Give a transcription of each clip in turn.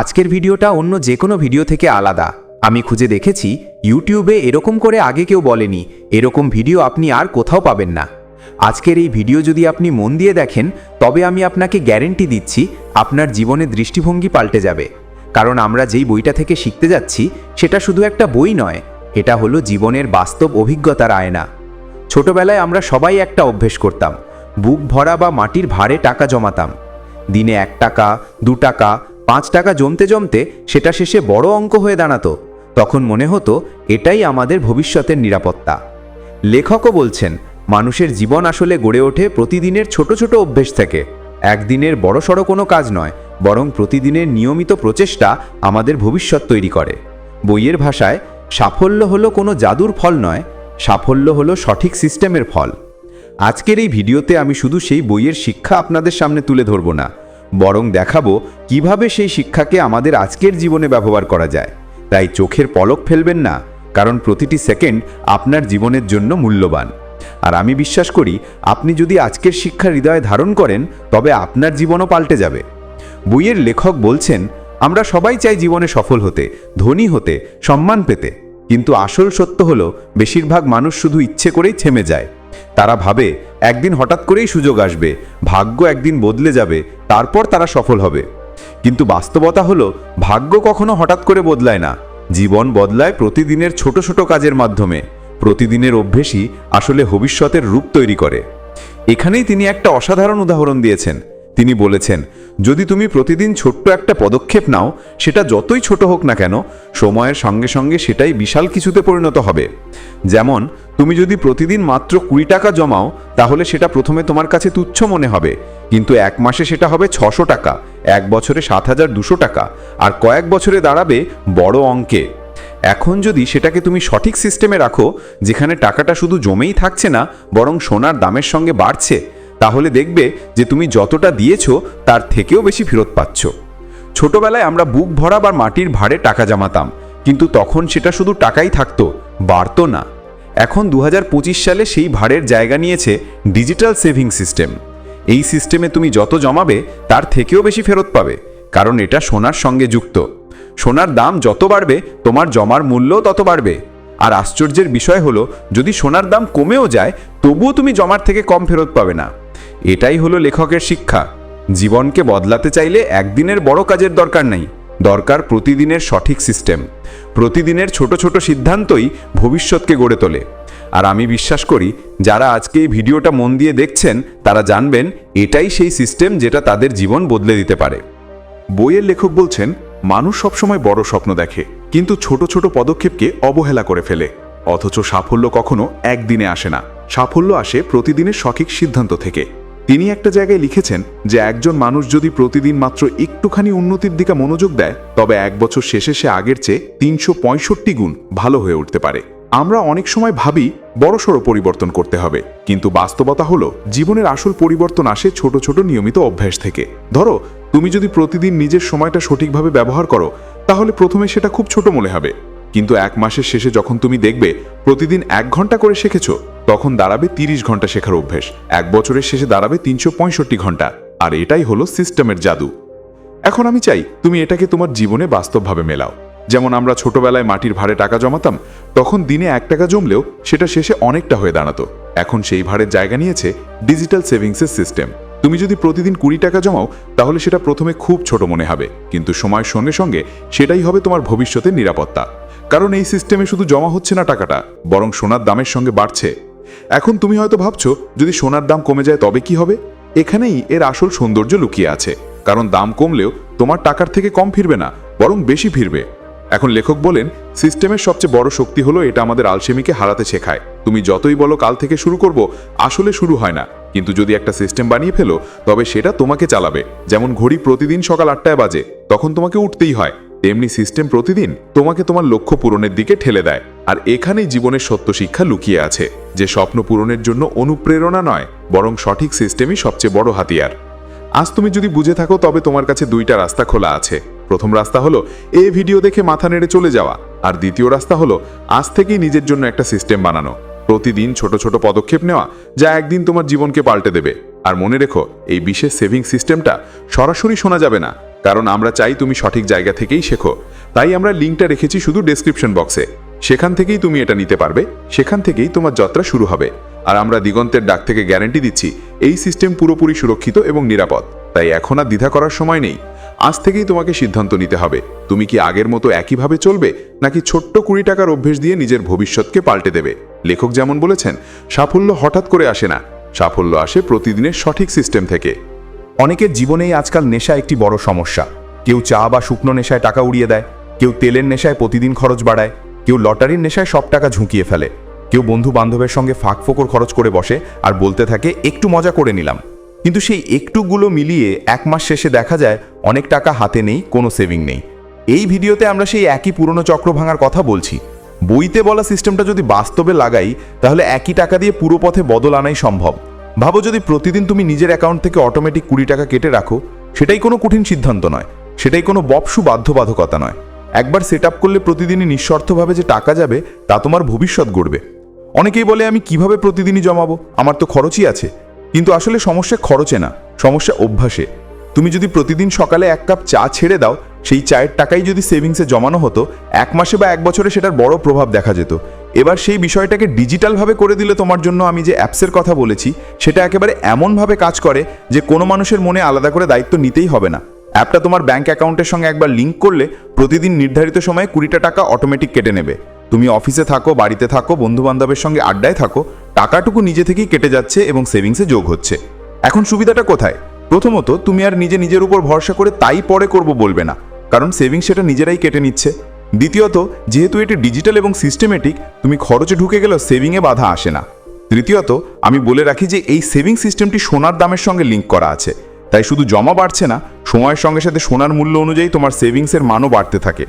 আজকের ভিডিওটা অন্য যে কোনো ভিডিও থেকে আলাদা। আমি খুঁজে দেখেছি, ইউটিউবে এরকম করে আগে কেউ বলেনি, এরকম ভিডিও আপনি আর কোথাও পাবেন না। আজকের এই ভিডিও যদি আপনি মন দিয়ে দেখেন, তবে আমি আপনাকে গ্যারেন্টি দিচ্ছি, আপনার জীবনের দৃষ্টিভঙ্গি পাল্টে যাবে। কারণ আমরা যেই বইটা থেকে শিখতে যাচ্ছি, সেটা শুধু একটা বই নয়, এটা হলো জীবনের বাস্তব অভিজ্ঞতার আয়না। ছোটবেলায় আমরা সবাই একটা অভ্যেস করতাম, বুক ভরা বা মাটির ভারে টাকা জমাতাম। দিনে এক টাকা, দু টাকা পাঁচ টাকা জমতে জমতে সেটা শেষে বড় অঙ্ক হয়ে দাঁড়াতো। তখন মনে হতো, এটাই আমাদের ভবিষ্যতের নিরাপত্তা। লেখকও বলছেন, মানুষের জীবন আসলে গড়ে ওঠে প্রতিদিনের ছোট ছোট অভ্যেস থেকে। একদিনের বড়সড় কোনো কাজ নয়, বরং প্রতিদিনের নিয়মিত প্রচেষ্টা আমাদের ভবিষ্যৎ তৈরি করে। বইয়ের ভাষায়, সাফল্য হলো কোনো জাদুর ফল নয়, সাফল্য হলো সঠিক সিস্টেমের ফল। আজকের এই ভিডিওতে আমি শুধু সেই বইয়ের শিক্ষা আপনাদের সামনে তুলে ধরব না বরং দেখাবো কীভাবে সেই শিক্ষাকে আমাদের আজকের জীবনে ব্যবহার করা যায়। তাই চোখের পলক ফেলবেন না, কারণ প্রতিটি সেকেন্ড আপনার জীবনের জন্য মূল্যবান। আর আমি বিশ্বাস করি, আপনি যদি আজকের শিক্ষা হৃদয়ে ধারণ করেন, তবে আপনার জীবনও পাল্টে যাবে। বইয়ের লেখক বলছেন, আমরা সবাই চাই জীবনে সফল হতে, ধনী হতে, সম্মান পেতে। কিন্তু আসল সত্য হলো, বেশিরভাগ মানুষ শুধু ইচ্ছে করেই থেমে যায়। তারা ভাবে একদিন হঠাৎ করেই সুযোগ আসবে, ভাগ্য একদিন বদলে যাবে, তারপর তারা সফল হবে। কিন্তু বাস্তবতা হলো, ভাগ্য কখনো হঠাৎ করে বদলায় না। জীবন বদলায় প্রতিদিনের ছোট ছোট কাজের মাধ্যমে। প্রতিদিনের অভ্যেসই আসলে ভবিষ্যতের রূপ তৈরি করে। এখানেই তিনি একটা অসাধারণ উদাহরণ দিয়েছেন। তিনি বলেছেন যদি তুমি প্রতিদিন ছোট্ট একটা পদক্ষেপ নাও, সেটা যতই ছোট হোক না কেন, সময়ের সঙ্গে সঙ্গে সেটাই বিশাল কিছুতে পরিণত হবে। যেমন, তুমি যদি প্রতিদিন মাত্র কুড়ি টাকা জমাও, তাহলে সেটা প্রথমে তোমার কাছে তুচ্ছ মনে হবে। কিন্তু এক মাসে সেটা হবে ছশো টাকা, এক বছরে সাত হাজার দুশো টাকা, আর কয়েক বছরে দাঁড়াবে বড় অঙ্কে। এখন যদি সেটাকে তুমি সঠিক সিস্টেমে রাখো, যেখানে টাকাটা শুধু জমেই থাকছে না, বরং সোনার দামের সঙ্গে বাড়ছে তাহলে দেখবে যে তুমি যতটা দিয়েছ, তার থেকেও বেশি ফেরত পাচ্ছ। ছোটবেলায় আমরা বুক ভরা বা মাটির ভাড়ে টাকা জমাতাম, কিন্তু তখন সেটা শুধু টাকাই থাকতো, বাড়তো না। এখন দু হাজার পঁচিশ সালে সেই ভাড়ের জায়গা নিয়েছে ডিজিটাল সেভিং সিস্টেম। এই সিস্টেমে তুমি যত জমাবে, তার থেকেও বেশি ফেরত পাবে, কারণ এটা সোনার সঙ্গে যুক্ত। সোনার দাম যত বাড়বে, তোমার জমার মূল্যও তত বাড়বে। আর আশ্চর্যের বিষয় হলো, যদি সোনার দাম কমেও যায়, তবুও তুমি জমার থেকে কম ফেরত পাবে না। এটাই হলো লেখকের শিক্ষা। জীবনকে বদলাতে চাইলে একদিনের বড় কাজের দরকার নেই। দরকার প্রতিদিনের সঠিক সিস্টেম। প্রতিদিনের ছোট ছোট সিদ্ধান্তই ভবিষ্যৎকে গড়ে তোলে। আর আমি বিশ্বাস করি, যারা আজকে এই ভিডিওটা মন দিয়ে দেখছেন, তারা জানবেন এটাই সেই সিস্টেম যেটা তাদের জীবন বদলে দিতে পারে। বইয়ের লেখক বলছেন, মানুষ সবসময় বড় স্বপ্ন দেখে, কিন্তু ছোট ছোট পদক্ষেপকে অবহেলা করে ফেলে। অথচ সাফল্য কখনো একদিনে আসে না। সাফল্য আসে প্রতিদিনের সঠিক সিদ্ধান্ত থেকে। তিনি একটা জায়গায় লিখেছেন যে, একজন মানুষ যদি প্রতিদিন মাত্র একটুখানি উন্নতির দিকে মনোযোগ দেয়, তবে এক বছর শেষে সে আগের চেয়ে তিনশো পঁয়ষট্টি গুণ ভালো হয়ে উঠতে পারে। আমরা অনেক সময় ভাবি, বড়সড় পরিবর্তন করতে হবে। কিন্তু বাস্তবতা হলো, জীবনের আসল পরিবর্তন আসে ছোট ছোট নিয়মিত অভ্যাস থেকে। ধরো, তুমি যদি প্রতিদিন নিজের সময়টা সঠিকভাবে ব্যবহার করো, তাহলে প্রথমে সেটা খুব ছোট মনে হবে। কিন্তু এক মাসের শেষে যখন তুমি দেখবে প্রতিদিন এক ঘণ্টা করে শিখেছো, তখন দাঁড়াবে তিরিশ ঘণ্টা শেখার অভ্যেস। এক বছরের শেষে দাঁড়াবে তিনশো পঁয়ষট্টি ঘণ্টা। আর এটাই হলো সিস্টেমের জাদু। এখন আমি চাই তুমি এটাকে তোমার জীবনে বাস্তবভাবে মেলাও। যেমন আমরা ছোটবেলায় মাটির ভাড়ে টাকা জমাতাম, তখন দিনে এক টাকা জমলেও সেটা শেষে অনেকটা হয়ে দাঁড়াতো। এখন সেই ভাড়ের জায়গা নিয়েছে ডিজিটাল সেভিংসের সিস্টেম। তুমি যদি প্রতিদিন কুড়ি টাকা জমাও, তাহলে সেটা প্রথমে খুব ছোট মনে হবে। কিন্তু সময়ের সঙ্গে সঙ্গে সেটাই হবে তোমার ভবিষ্যতের নিরাপত্তা। কারণ এই সিস্টেমে শুধু জমা হচ্ছে না টাকাটা, বরং সোনার দামের সঙ্গে বাড়ছে। এখন তুমি হয়তো ভাবছ, যদি সোনার দাম কমে যায় তবে কি হবে? এখানেই এর আসল সৌন্দর্য লুকিয়ে আছে। কারণ দাম কমলেও তোমার টাকার থেকে কম ফিরবে না, বরং বেশি ফিরবে। এখন লেখক বলেন, সিস্টেমের সবচেয়ে বড় শক্তি হলো এটা আমাদের আলসেমিকে হারাতে শেখায়। তুমি যতই বলো কাল থেকে শুরু করব, আসলে শুরু হয় না। কিন্তু যদি একটা সিস্টেম বানিয়ে ফেলো, তবে সেটা তোমাকে চালাবে। যেমন ঘড়ি প্রতিদিন সকাল আটটায় বাজে, তখন তোমাকে উঠতেই হয়। তেমনি সিস্টেম প্রতিদিন তোমাকে তোমার লক্ষ্য পূরণের দিকে ঠেলে দেয়। আর এখানেই জীবনের সত্য শিক্ষা লুকিয়ে আছে, যে স্বপ্ন পূরণের জন্য অনুপ্রেরণা নয়, বরং সঠিক সিস্টেমই সবচেয়ে বড় হাতিয়ার। আজ তুমি যদি বুঝে থাকো, তবে তোমার কাছে দুইটা রাস্তা খোলা আছে। প্রথম রাস্তা হলো এই ভিডিও দেখে মাথা নেড়ে চলে যাওয়া। আর দ্বিতীয় রাস্তা হলো, আজ থেকেই নিজের জন্য একটা সিস্টেম বানানো। প্রতিদিন ছোট ছোট পদক্ষেপ নেওয়া, যা একদিন তোমার জীবনকে পাল্টে দেবে। আর মনে রেখো, এই বিশেষ সেভিং সিস্টেমটা সরাসরি শোনা যাবে না। কারণ আমরা চাই তুমি সঠিক জায়গা থেকেই শেখো। তাই আমরা লিঙ্কটা রেখেছি শুধু ডেসক্রিপশন বক্সে সেখান থেকেই তুমি এটা নিতে পারবে, সেখান থেকেই তোমার যাত্রা শুরু হবে। আর আমরা দিগন্তের ডাক থেকে গ্যারান্টি দিচ্ছি, এই সিস্টেম পুরোপুরি সুরক্ষিত এবং নিরাপদ। তাই এখন আর দ্বিধা করার সময় নেই। আজ থেকেই তোমাকে সিদ্ধান্ত নিতে হবে, তুমি কি আগের মতো একইভাবে চলবে, নাকি ছোট্ট কুড়ি টাকার অভ্যেস দিয়ে নিজের ভবিষ্যৎকে পাল্টে দেবে? লেখক যেমন বলেছেন, সাফল্য হঠাৎ করে আসে না। সাফল্য আসে প্রতিদিনের সঠিক সিস্টেম থেকে। অনেকের জীবনেই আজকাল নেশা একটি বড় সমস্যা। কেউ চা বা শুকনো নেশায় টাকা উড়িয়ে দেয়, কেউ তেলের নেশায় প্রতিদিন খরচ বাড়ায়, কেউ লটারির নেশায় সব টাকা ঝুঁকিয়ে ফেলে। কেউ বন্ধু বান্ধবের সঙ্গে ফাঁক ফোকর খরচ করে বসে আর বলতে থাকে, একটু মজা করে নিলাম। কিন্তু সেই একটুগুলো মিলিয়ে এক মাস শেষে দেখা যায়, অনেক টাকা হাতে নেই, কোনো সেভিং নেই। এই ভিডিওতে আমরা সেই একই পুরনো চক্র ভাঙার কথা বলছি। বইতে বলা সিস্টেমটা যদি বাস্তবে লাগাই, তাহলে একই টাকা দিয়ে পুরো পথে বদল আনাই সম্ভব। ভাবো যদি প্রতিদিন তুমি নিজের অ্যাকাউন্ট থেকে অটোমেটিক কুড়ি টাকা কেটে রাখো, সেটাই কোনো কঠিন সিদ্ধান্ত নয়। সেটাই কোনো বপসু বাধ্যবাধকতা নয়। একবার সেট আপ করলে প্রতিদিনই নিঃস্বার্থভাবে যে টাকা যাবে, তা তোমার ভবিষ্যৎ গড়বে। অনেকেই বলে, আমি কীভাবে প্রতিদিনই জমাবো? আমার তো খরচই আছে। কিন্তু আসলে সমস্যা খরচে না, সমস্যা অভ্যাসে। তুমি যদি প্রতিদিন সকালে এক কাপ চা ছেড়ে দাও, সেই চায়ের টাকাই যদি সেভিংসে জমানো হতো, এক মাসে বা এক বছরে সেটার বড় প্রভাব দেখা যেত। এবার সেই বিষয়টাকে ডিজিটালভাবে করে দিলে তোমার জন্য আমি যে অ্যাপসের কথা বলেছি, সেটা একেবারে এমনভাবে কাজ করে যে কোনো মানুষের মনে আলাদা করে দায়িত্ব নিতেই হবে না। অ্যাপটা তোমার ব্যাঙ্ক অ্যাকাউন্টের সঙ্গে একবার লিঙ্ক করলে প্রতিদিন নির্ধারিত সময়ে কুড়িটা টাকা অটোমেটিক কেটে নেবে। তুমি অফিসে থাকো, বাড়িতে থাকো বন্ধু বান্ধবের সঙ্গে আড্ডায় থাকো, টাকাটুকু নিজে থেকেই কেটে যাচ্ছে এবং সেভিংসে যোগ হচ্ছে। এখন সুবিধাটা কোথায়? প্রথমত, তুমি আর নিজে নিজের উপর ভরসা করে তাই পরে করব বলবে না। কারণ সেভিংস সেটা নিজেরাই কেটে নিচ্ছে। দ্বিতীয়ত, যেহেতু এটি ডিজিটাল এবং সিস্টেমেটিক, তুমি খরচে ঢুকে গেলেও সেভিংয়ে বাধা আসে না। তৃতীয়ত, আমি বলে রাখি যে এই সেভিং সিস্টেমটি সোনার দামের সঙ্গে লিঙ্ক করা আছে। তাই শুধু জমা বাড়ছে না, সময়ের সঙ্গে সাথে সোনার মূল্য অনুযায়ী তোমার সেভিংসের মানও বাড়তে থাকে।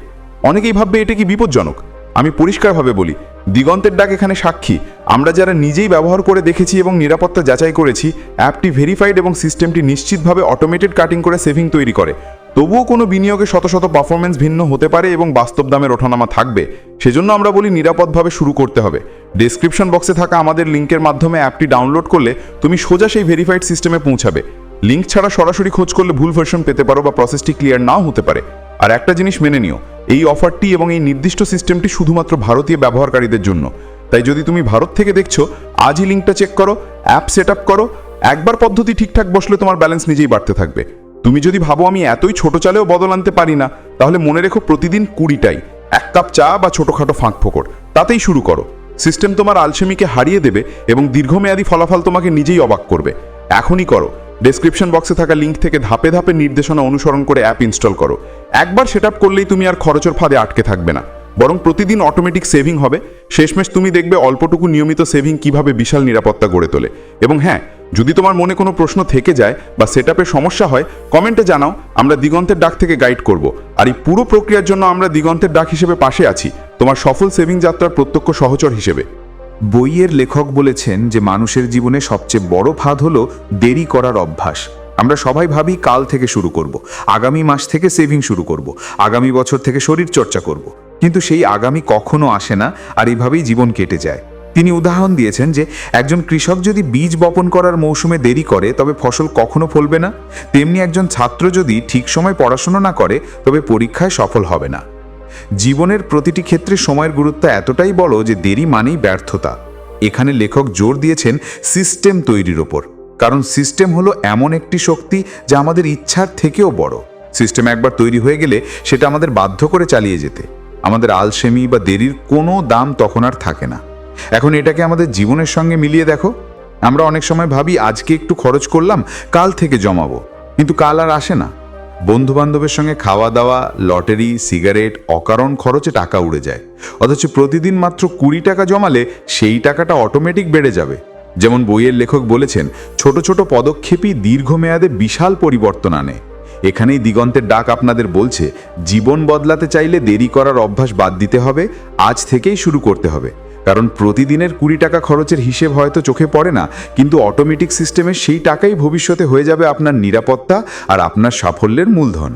অনেকেই ভাববে এটা কি বিপজ্জনক। আমি পরিষ্কারভাবে বলি, দিগন্তের ডাক এখানে সাক্ষী। আমরা যারা নিজেই ব্যবহার করে দেখেছি এবং নিরাপত্তা যাচাই করেছি, অ্যাপটি ভেরিফাইড এবং সিস্টেমটি নিশ্চিতভাবে অটোমেটেড কাটিং করে সেভিং তৈরি করে। তবুও কোনো বিনিয়োগে শত শত পারফরমেন্স ভিন্ন হতে পারে এবং বাস্তব দামের ওঠানামা থাকবে, সেজন্য আমরা বলি নিরাপদভাবে শুরু করতে হবে। ডেসক্রিপশন বক্সে থাকা আমাদের লিঙ্কের মাধ্যমে অ্যাপটি ডাউনলোড করলে তুমি সোজা সেই ভেরিফাইড সিস্টেমে পৌঁছাবে। লিঙ্ক ছাড়া সরাসরি খোঁজ করলে ভুল ভার্সন পেতে পারো বা প্রসেসটি ক্লিয়ার নাও হতে পারে। আর একটা জিনিস মেনে নিও, এই অফারটি এবং এই নির্দিষ্ট সিস্টেমটি শুধুমাত্র ভারতীয় ব্যবহারকারীদের জন্য। তাই যদি তুমি ভারত থেকে দেখছ, আজই লিঙ্কটা চেক করো অ্যাপ সেট করো, একবার পদ্ধতি ঠিকঠাক বসলে তোমার ব্যালেন্স নিজেই বাড়তে থাকবে। তুমি যদি ভাবো আমি এতই ছোট চালেও বদল আনতে পারি না, তাহলে মনে রেখো প্রতিদিন কুড়িটাই, এক কাপ চা বা ছোটখাটো ফাঁক ফোকর। তাতেই শুরু করো। সিস্টেম তোমার আলসেমিকে হারিয়ে দেবে এবং দীর্ঘমেয়াদী ফলাফল তোমাকে নিজেই অবাক করবে। এখনই করো। ডেসক্রিপশন বক্সে থাকা লিঙ্ক থেকে ধাপে ধাপে নির্দেশনা অনুসরণ করে অ্যাপ ইনস্টল করো। একবার সেট করলেই তুমি আর খরচের ফাঁদে আটকে থাকবে না। বরং প্রতিদিন অটোমেটিক সেভিং হবে। শেষমেশ তুমি দেখবে অল্পটুকু নিয়মিত সেভিং কীভাবে বিশাল নিরাপত্তা গড়ে তোলে। এবং হ্যাঁ যদি তোমার মনে কোনো প্রশ্ন থেকে যায় বা সেট সমস্যা হয় কমেন্টে জানাও, আমরা দিগন্তের ডাক থেকে গাইড করব। আর এই পুরো প্রক্রিয়ার জন্য আমরা দিগন্তের ডাক হিসেবে পাশে আছি, তোমার সফল সেভিং যাত্রার প্রত্যক্ষ সহচর হিসেবে। বইয়ের লেখক বলেছেন যে মানুষের জীবনে সবচেয়ে বড় ফাঁদ হলো দেরি করার অভ্যাস। আমরা সবাই ভাবি কাল থেকে শুরু করব, আগামী মাস থেকে সেভিং শুরু করব, আগামী বছর থেকে শরীর চর্চা করব। কিন্তু সেই আগামী কখনো আসে না, আর এইভাবেই জীবন কেটে যায়। তিনি উদাহরণ দিয়েছেন যে, একজন কৃষক যদি বীজ বপন করার মৌসুমে দেরি করে, তবে ফসল কখনো ফলবে না। তেমনি একজন ছাত্র যদি ঠিক সময় পড়াশোনা না করে, তবে পরীক্ষায় সফল হবে না। জীবনের প্রতিটি ক্ষেত্রে সময়ের গুরুত্ব এতটাই বড় যে দেরি মানেই ব্যর্থতা। এখানে লেখক জোর দিয়েছেন সিস্টেম তৈরির ওপর। কারণ সিস্টেম হলো এমন একটি শক্তি যা আমাদের ইচ্ছার থেকেও বড়। সিস্টেম একবার তৈরি হয়ে গেলে সেটা আমাদের বাধ্য করে চালিয়ে যেতে। আমাদের আলসেমি বা দেরির কোনো দাম তখন আর থাকে না। এখন এটাকে আমাদের জীবনের সঙ্গে মিলিয়ে দেখো। আমরা অনেক সময় ভাবি, আজকে একটু খরচ করলাম, কাল থেকে জমাবো। কিন্তু কাল আর আসে না। বন্ধু বান্ধবের সঙ্গে খাওয়া দাওয়া, লটারি, সিগারেট, অকারণ খরচে টাকা উড়ে যায়। অথচ প্রতিদিন মাত্র কুড়ি টাকা জমালে সেই টাকাটা অটোমেটিক বেড়ে যাবে। যেমন বইয়ের লেখক বলেছেন, ছোট ছোট পদক্ষেপই দীর্ঘমেয়াদে বিশাল পরিবর্তন আনে। এখানেই দিগন্তের ডাক আপনাদের বলছে, জীবন বদলাতে চাইলে দেরি করার অভ্যাস বাদ দিতে হবে, আজ থেকেই শুরু করতে হবে। কারণ প্রতিদিনের কুড়ি টাকা খরচের হিসেব হয়তো চোখে পড়ে না, কিন্তু অটোমেটিক সিস্টেমে সেই টাকাই ভবিষ্যতে হয়ে যাবে আপনার নিরাপত্তা আর আপনার সাফল্যের মূলধন।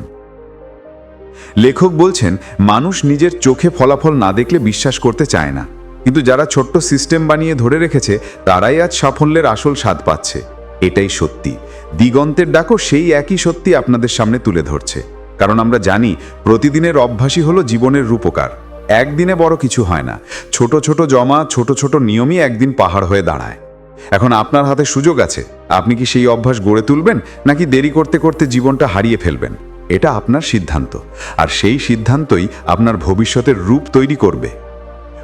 লেখক বলছেন, মানুষ নিজের চোখে ফলাফল না দেখলে বিশ্বাস করতে চায় না। কিন্তু যারা ছোট্ট সিস্টেম বানিয়ে ধরে রেখেছে, তারাই আজ সাফল্যের আসল স্বাদ পাচ্ছে। এটাই সত্যি। দিগন্তের ডাকও সেই একই সত্যি আপনাদের সামনে তুলে ধরছে। কারণ আমরা জানি, প্রতিদিনের অভ্যাসই হলো জীবনের রূপকার। একদিনে বড় কিছু হয় না। ছোট ছোট জমা, ছোট ছোট নিয়মই একদিন পাহাড় হয়ে দাঁড়ায়। এখন আপনার হাতে সুযোগ আছে। আপনি কি সেই অভ্যাস গড়ে তুলবেন, নাকি দেরি করতে করতে জীবনটা হারিয়ে ফেলবেন? এটা আপনার সিদ্ধান্ত। আর সেই সিদ্ধান্তই আপনার ভবিষ্যতের রূপ তৈরি করবে।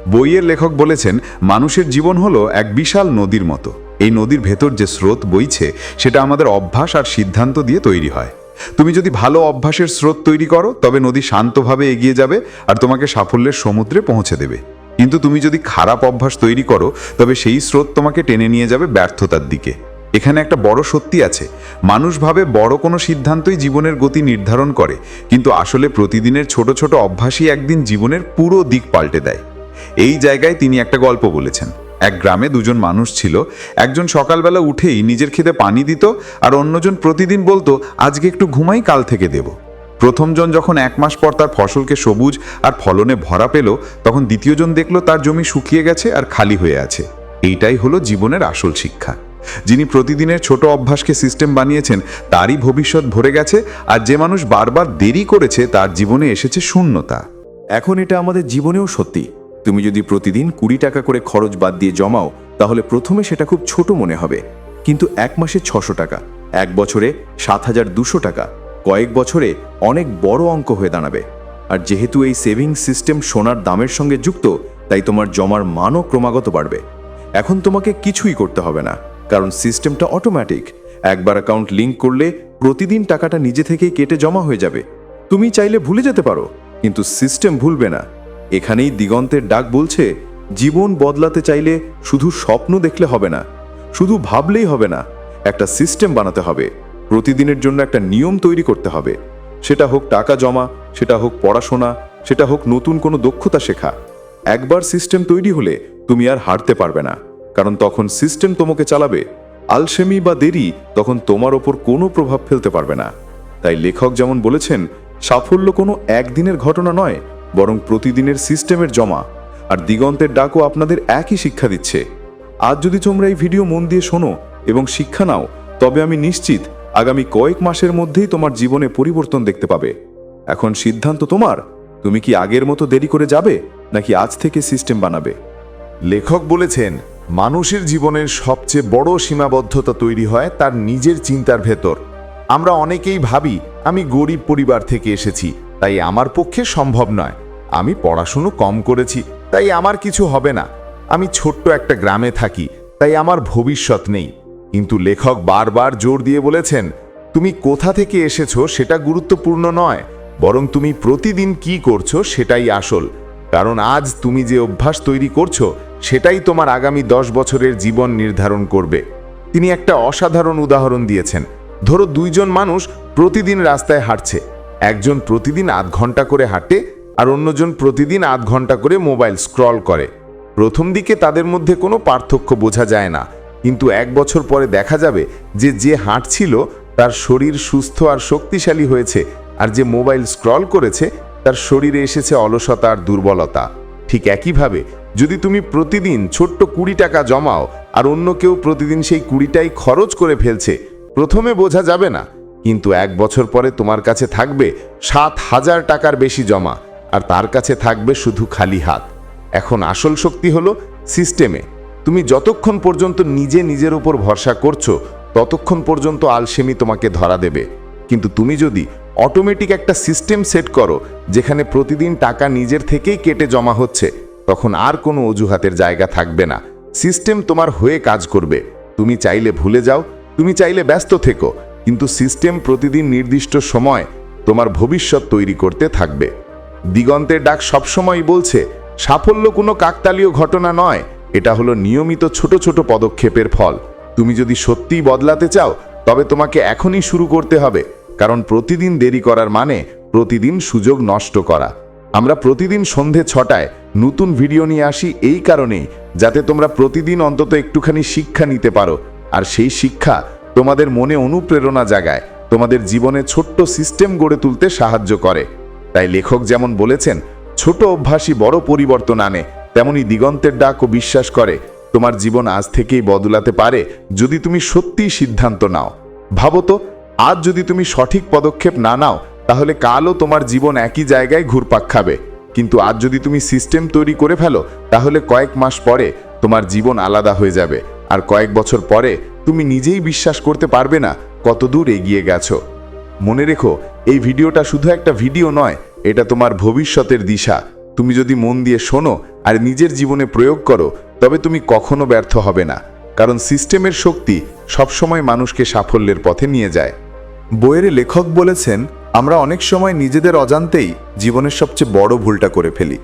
বইয়ের লেখক বলেছেন, মানুষের জীবন হলো এক বিশাল নদীর মতো। এই নদীর ভেতর যে স্রোত বইছে, সেটা আমাদের অভ্যাস আর সিদ্ধান্ত দিয়ে তৈরি হয়। তুমি যদি ভালো অভ্যাসের স্রোত তৈরি করো, তবে নদী শান্তভাবে এগিয়ে যাবে আর তোমাকে সাফল্যের সমুদ্রে পৌঁছে দেবে। কিন্তু তুমি যদি খারাপ অভ্যাস তৈরি করো, তবে সেই স্রোত তোমাকে টেনে নিয়ে যাবে ব্যর্থতার দিকে। এখানে একটা বড় সত্যি আছে। মানুষ ভাবে বড় কোনো সিদ্ধান্তই জীবনের গতি নির্ধারণ করে, কিন্তু আসলে প্রতিদিনের ছোট ছোট অভ্যাসই একদিন জীবনের পুরো দিক পাল্টে দেয়। এই জায়গায় তিনি একটা গল্প বলেছেন। এক গ্রামে দুজন মানুষ ছিল। একজন সকালবেলা উঠেই নিজের খেতে পানি দিত আর অন্যজন প্রতিদিন বলতো, আজকে একটু ঘুমাই, কাল থেকে দেব। প্রথমজন যখন এক মাস পর তার ফসলকে সবুজ আর ফলনে ভরা পেল, তখন দ্বিতীয়জন দেখল তার জমি শুকিয়ে গেছে আর খালি হয়ে আছে। এইটাই হলো জীবনের আসল শিক্ষা। যিনি প্রতিদিনের ছোট অভ্যাসকে সিস্টেম বানিয়েছেন, তারই ভবিষ্যৎ ভরে গেছে আর যে মানুষ বারবার দেরি করেছে, তার জীবনে এসেছে শূন্যতা। এখন এটা আমাদের জীবনেও সত্যি। তুমি যদি প্রতিদিন কুড়ি টাকা করে খরচ বাদ দিয়ে জমাও, তাহলে প্রথমে সেটা খুব ছোট মনে হবে। কিন্তু এক মাসে ছশো টাকা, এক বছরে সাত হাজার দুশো টাকা, কয়েক বছরে অনেক বড় অঙ্ক হয়ে দাঁড়াবে। আর যেহেতু এই সেভিং সিস্টেম সোনার দামের সঙ্গে যুক্ত, তাই তোমার জমার মানও ক্রমাগত বাড়বে। এখন তোমাকে কিছুই করতে হবে না, কারণ সিস্টেমটা অটোমেটিক একবার অ্যাকাউন্ট লিংক করলে প্রতিদিন টাকাটা নিজে থেকেই কেটে জমা হয়ে যাবে। তুমি চাইলে ভুলে যেতে পারো, কিন্তু সিস্টেম ভুলবে না। এখানেই দিগন্তের ডাক বলছে, জীবন বদলাতে চাইলে শুধু স্বপ্ন দেখলে হবে না, শুধু ভাবলেই হবে না, একটা সিস্টেম বানাতে হবে, প্রতিদিনের জন্য একটা নিয়ম তৈরি করতে হবে। সেটা হোক টাকা জমা, সেটা হোক পড়াশোনা, সেটা হোক নতুন কোনো দক্ষতা শেখা। একবার সিস্টেম তৈরি হলে তুমি আর হারতে পারবে না, কারণ তখন সিস্টেম তোমাকে চালাবে। আলসেমি বা দেরি তখন তোমার ওপর কোনো প্রভাব ফেলতে পারবে না। তাই লেখক যেমন বলেছেন, সাফল্য কোনো একদিনের ঘটনা নয় বরং প্রতিদিনের সিস্টেমের জমা আর দিগন্তের ডাকও আপনাদের একই শিক্ষা দিচ্ছে। আজ যদি তোমরা এই ভিডিও মন দিয়ে শোনো এবং শিক্ষা নাও, তবে আমি নিশ্চিত আগামী কয়েক মাসের মধ্যেই তোমার জীবনে পরিবর্তন দেখতে পাবে। এখন সিদ্ধান্ত তোমার। তুমি কি আগের মতো দেরি করে যাবে, নাকি আজ থেকে সিস্টেম বানাবে? লেখক বলেছেন, মানুষের জীবনের সবচেয়ে বড় সীমাবদ্ধতা তৈরি হয় তার নিজের চিন্তার ভেতর। আমরা অনেকেই ভাবি, আমি গরিব পরিবার থেকে এসেছি তাই আমার পক্ষে সম্ভব নয়। আমি পড়াশুনো কম করেছি, তাই আমার কিছু হবে না। আমি ছোট্ট একটা গ্রামে থাকি, তাই আমার ভবিষ্যৎ নেই। কিন্তু লেখক বারবার জোর দিয়ে বলেছেন, তুমি কোথা থেকে এসেছ সেটা গুরুত্বপূর্ণ নয়, বরং তুমি প্রতিদিন কি করছ সেটাই আসল। কারণ আজ তুমি যে অভ্যাস তৈরি করছ, সেটাই তোমার আগামী দশ বছরের জীবন নির্ধারণ করবে। তিনি একটা অসাধারণ উদাহরণ দিয়েছেন। ধরো দুইজন মানুষ প্রতিদিন রাস্তায় হাঁটছে একজন প্রতিদিন আধ ঘণ্টা করে হাঁটে আর অন্যজন প্রতিদিন আধ ঘণ্টা করে মোবাইল স্ক্রল করে। প্রথম দিকে তাদের মধ্যে কোনো পার্থক্য বোঝা যায় না, কিন্তু এক বছর পরে দেখা যাবে যে যে হাঁটছিল তার শরীর সুস্থ আর শক্তিশালী হয়েছে আর যে মোবাইল স্ক্রল করেছে তার শরীরে এসেছে অলসতা আর দুর্বলতা। ঠিক একইভাবে যদি তুমি প্রতিদিন ছোট্ট কুড়ি টাকা জমাও আর অন্য কেউ প্রতিদিন সেই কুড়িটাই খরচ করে ফেলছে, প্রথমে বোঝা যাবে না কিন্তু এক বছর পরে তোমার কাছে থাকবে সাত হাজার টাকার বেশি জমা, আর তার কাছে থাকবে শুধু খালি হাত। এখন আসল শক্তি হলো সিস্টেমে। তুমি যতক্ষণ পর্যন্ত নিজে নিজের উপর ভরসা করছ, ততক্ষণ পর্যন্ত আলসেমি তোমাকে ধরা দেবে। কিন্তু তুমি যদি অটোমেটিক একটা সিস্টেম সেট করো, যেখানে প্রতিদিন টাকা নিজের থেকেই কেটে জমা হচ্ছে, তখন আর কোনো অজুহাতের জায়গা থাকবে না। সিস্টেম তোমার হয়ে কাজ করবে। তুমি চাইলে ভুলে যাও, তুমি চাইলে ব্যস্ত থেকো। কিন্তু সিস্টেম প্রতিদিন নির্দিষ্ট সময় তোমার ভবিষ্যৎ তৈরি করতে থাকবে। দিগন্তের ডাক সবসময় বলছে, সাফল্য কোনো কাকতালীয় ঘটনা নয়, এটা হলো নিয়মিত ছোট ছোট পদক্ষেপের ফল। তুমি যদি সত্যিই বদলাতে চাও, তবে তোমাকে এখনই শুরু করতে হবে, কারণ প্রতিদিন দেরি করার মানে প্রতিদিন সুযোগ নষ্ট করা। আমরা প্রতিদিন সন্ধে ছটায় নতুন ভিডিও নিয়ে আসি এই কারণেই, যাতে তোমরা প্রতিদিন অন্তত একটুখানি শিক্ষা নিতে পারো, আর সেই শিক্ষা তোমাদের মনে অনুপ্রেরণা জাগায়, তোমাদের জীবনে ছোট্ট সিস্টেম গড়ে তুলতে সাহায্য করে। তাই লেখক যেমন বলেছেন, ছোট অভ্যাসই বড় পরিবর্তন আনে, তেমনি দিগন্তের ডাক ও বিশ্বাস করে, তোমার জীবন আজ থেকেই বদলাতে পারে যদি তুমি সত্যিই সিদ্ধান্ত নাও। ভাবো তো, আজ যদি তুমি সঠিক পদক্ষেপ না নাও, তাহলে কালও তোমার জীবন একই জায়গায় ঘুরপাক খাবে। কিন্তু আজ যদি তুমি সিস্টেম তৈরি করে ফেলো, তাহলে কয়েক মাস পরে তোমার জীবন আলাদা হয়ে যাবে। আর কয়েক বছর পরে তুমি নিজেই বিশ্বাস করতে পারবে না কতদূর এগিয়ে গেছো। মনে রেখো, এই ভিডিওটা শুধু একটা ভিডিও নয়, এটা তোমার ভবিষ্যতের দিশা। তুমি যদি মন দিয়ে শোনো আর নিজের জীবনে প্রয়োগ করো, তবে তুমি কখনো ব্যর্থ হবে না, কারণ সিস্টেমের শক্তি সবসময় মানুষকে সাফল্যের পথে নিয়ে যায়। বইয়ের লেখক বলেছেন, আমরা অনেক সময় নিজেদের অজান্তেই জীবনের সবচেয়ে বড় ভুলটা করে ফেলি।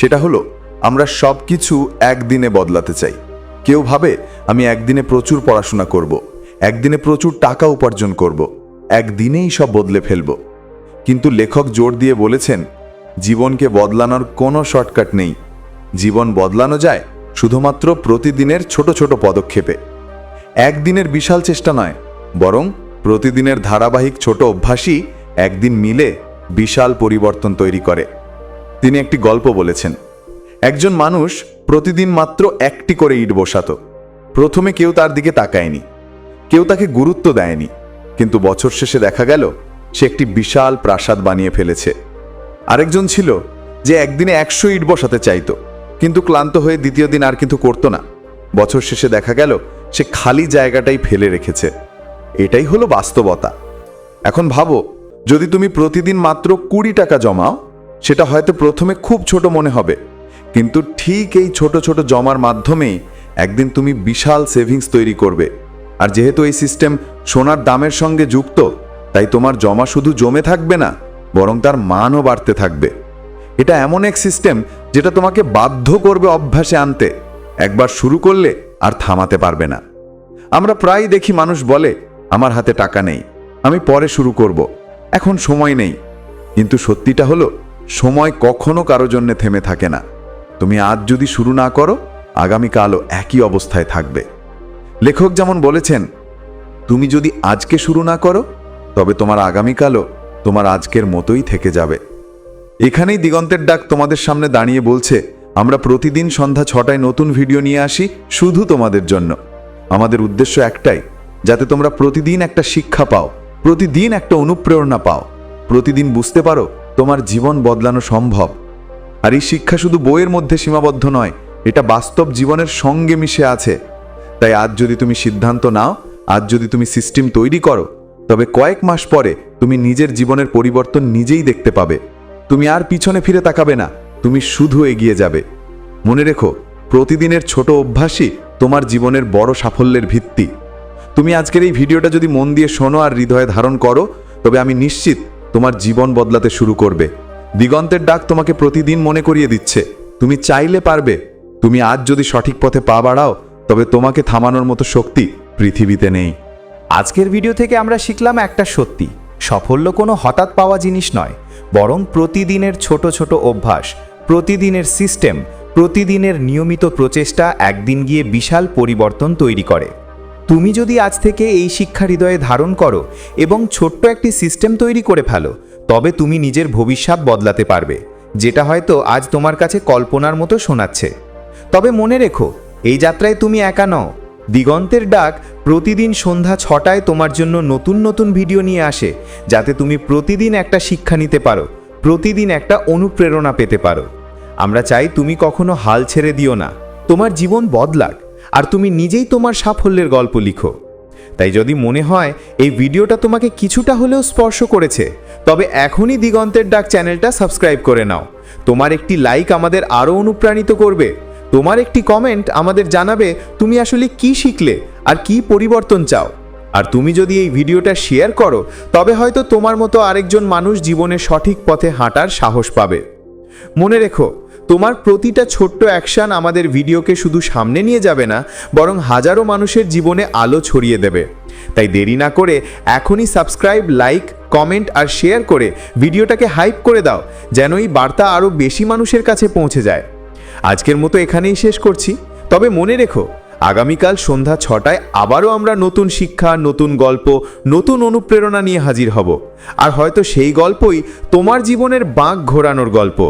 সেটা হলো, আমরা সব কিছু একদিনে বদলাতে চাই। কেউ ভাবে, আমি একদিনে প্রচুর পড়াশোনা করব। একদিনে প্রচুর টাকা উপার্জন করব। একদিনেই সব বদলে ফেলব কিন্তু লেখক জোর দিয়ে বলেছেন, জীবনকে বদলানোর কোনো শর্টকাট নেই জীবন বদলানো যায় শুধুমাত্র প্রতিদিনের ছোট ছোট পদক্ষেপে একদিনের বিশাল চেষ্টা নয়, বরং প্রতিদিনের ধারাবাহিক ছোট অভ্যাসই একদিন মিলে বিশাল পরিবর্তন তৈরি করে তিনি একটি গল্প বলেছেন একজন মানুষ প্রতিদিন মাত্র একটি করে ইট বসাতো। প্রথমে কেউ তার দিকে তাকায়নি। কেউ তাকে গুরুত্ব দেয়নি। কিন্তু বছর শেষে দেখা গেল, সে একটি বিশাল প্রাসাদ বানিয়ে ফেলেছে। আরেকজন ছিল, যে একদিনে একশো ইট বসাতে চাইতো। কিন্তু ক্লান্ত হয়ে দ্বিতীয় দিন আর কিন্তু করতো না। বছর শেষে দেখা গেল, সে খালি জায়গাটাই ফেলে রেখেছে। এটাই হলো বাস্তবতা। এখন ভাবো, যদি তুমি প্রতিদিন মাত্র কুড়ি টাকা জমাও, সেটা হয়তো প্রথমে খুব ছোট মনে হবে। কিন্তু ঠিক এই ছোট ছোট জমার মাধ্যমেই একদিন তুমি বিশাল সেভিংস তৈরি করবে। আর যেহেতু এই সিস্টেম সোনার দামের সঙ্গে যুক্ত, তাই তোমার জমা শুধু জমে থাকবে না, বরং তার মানও বাড়তে থাকবে। এটা এমন এক সিস্টেম যেটা তোমাকে বাধ্য করবে অভ্যাসে আনতে। একবার শুরু করলে আর থামাতে পারবে না। আমরা প্রায় দেখি মানুষ বলে, আমার হাতে টাকা নেই, আমি পরে শুরু করব, এখন সময় নেই। কিন্তু সত্যিটা হলো, সময় কখনো কারও জন্য থেমে থাকে না। তুমি আজ যদি শুরু না করো, আগামীকালও একই অবস্থায় থাকবে। লেখক যেমন বলেছেন, তুমি যদি আজকে শুরু না করো, তবে তোমার আগামীকালও তোমার আজকের মতোই থেকে যাবে। এখানেই দিগন্তের ডাক তোমাদের সামনে দাঁড়িয়ে বলছে, আমরা প্রতিদিন সন্ধ্যা ছটায় নতুন ভিডিও নিয়ে আসি শুধু তোমাদের জন্য। আমাদের উদ্দেশ্য একটাই, যাতে তোমরা প্রতিদিন একটা শিক্ষা পাও, প্রতিদিন একটা অনুপ্রেরণা পাও। প্রতিদিন বুঝতে পারো, তোমার জীবন বদলানো সম্ভব। আর এই শিক্ষা শুধু বইয়ের মধ্যে সীমাবদ্ধ নয়, এটা বাস্তব জীবনের সঙ্গে মিশে আছে। তাই আজ যদি তুমি সিদ্ধান্ত নাও, আজ যদি তুমি সিস্টেম তৈরি করো, তবে কয়েক মাস পরে তুমি নিজের জীবনের পরিবর্তন নিজেই দেখতে পাবে। তুমি আর পিছনে ফিরে তাকাবে না, তুমি শুধু এগিয়ে যাবে। মনে রেখো, প্রতিদিনের ছোট অভ্যাসই তোমার জীবনের বড় সাফল্যের ভিত্তি। তুমি আজকের এই ভিডিওটা যদি মন দিয়ে শোনো আর হৃদয়ে ধারণ করো, তবে আমি নিশ্চিত তোমার জীবন বদলাতে শুরু করবে। দিগন্তের ডাক তোমাকে প্রতিদিন মনে করিয়ে দিচ্ছে। তুমি চাইলে পারবে। তুমি আজ যদি সঠিক পথে পা বাড়াও, তবে তোমাকে থামানোর মতো শক্তি পৃথিবীতে নেই। আজকের ভিডিও থেকে আমরা শিখলাম একটা সত্যি। সাফল্য কোনো হঠাৎ পাওয়া জিনিস নয়, বরং প্রতিদিনের ছোট ছোট অভ্যাস, প্রতিদিনের সিস্টেম, প্রতিদিনের নিয়মিত প্রচেষ্টা একদিন গিয়ে বিশাল পরিবর্তন তৈরি করে। তুমি যদি আজ থেকে এই শিক্ষা হৃদয়ে ধারণ করো এবং ছোট্ট একটি সিস্টেম তৈরি করে ফেলো তবে তুমি নিজের ভবিষ্যৎ বদলাতে পারবে, যেটা হয়তো আজ তোমার কাছে কল্পনার মতো শোনাচ্ছে। তবে মনে রেখো, এই যাত্রায় তুমি একা নও। দিগন্তের ডাক প্রতিদিন সন্ধ্যা ছটায় তোমার জন্য নতুন নতুন ভিডিও নিয়ে আসে, যাতে তুমি প্রতিদিন একটা শিক্ষা নিতে পারো, প্রতিদিন একটা অনুপ্রেরণা পেতে পারো। আমরা চাই তুমি কখনো হাল ছেড়ে দিও না। তোমার জীবন বদলাক, আর তুমি নিজেই তোমার সাফল্যের গল্প লিখো। তাই যদি মনে হয়, এই ভিডিওটা তোমাকে কিছুটা হলেও স্পর্শ করেছে তবে এখনই দিগন্তের ডাক চ্যানেলটা সাবস্ক্রাইব করে নাও। তোমার একটি লাইক আমাদের আরও অনুপ্রাণিত করবে। তোমার একটি কমেন্ট আমাদের জানাবে তুমি আসলে কি শিখলে আর কি পরিবর্তন চাও। আর তুমি যদি এই ভিডিওটা শেয়ার করো, তবে হয়তো তোমার মতো আরেকজন মানুষ জীবনে সঠিক পথে হাঁটার সাহস পাবে। মনে রেখো তোমার প্রতিটা ছোট্ট অ্যাকশন আমাদের ভিডিওকে শুধু সামনে নিয়ে যাবে না, বরং হাজারো মানুষের জীবনে আলো ছড়িয়ে দেবে। তাই দেরি না করে এখনই সাবস্ক্রাইব, লাইক, কমেন্ট আর শেয়ার করে ভিডিওটাকে হাইপ করে দাও, যেন এই বার্তা আরও বেশি মানুষের কাছে পৌঁছে যায়। আজকের মতো এখানেই শেষ করছি। তবে মনে রেখো, আগামীকাল সন্ধ্যা ছটায় আবারও আমরা নতুন শিক্ষা, নতুন গল্প, নতুন অনুপ্রেরণা নিয়ে হাজির হব। আর হয়তো সেই গল্পই তোমার জীবনের বাঁক ঘোরানোর গল্প।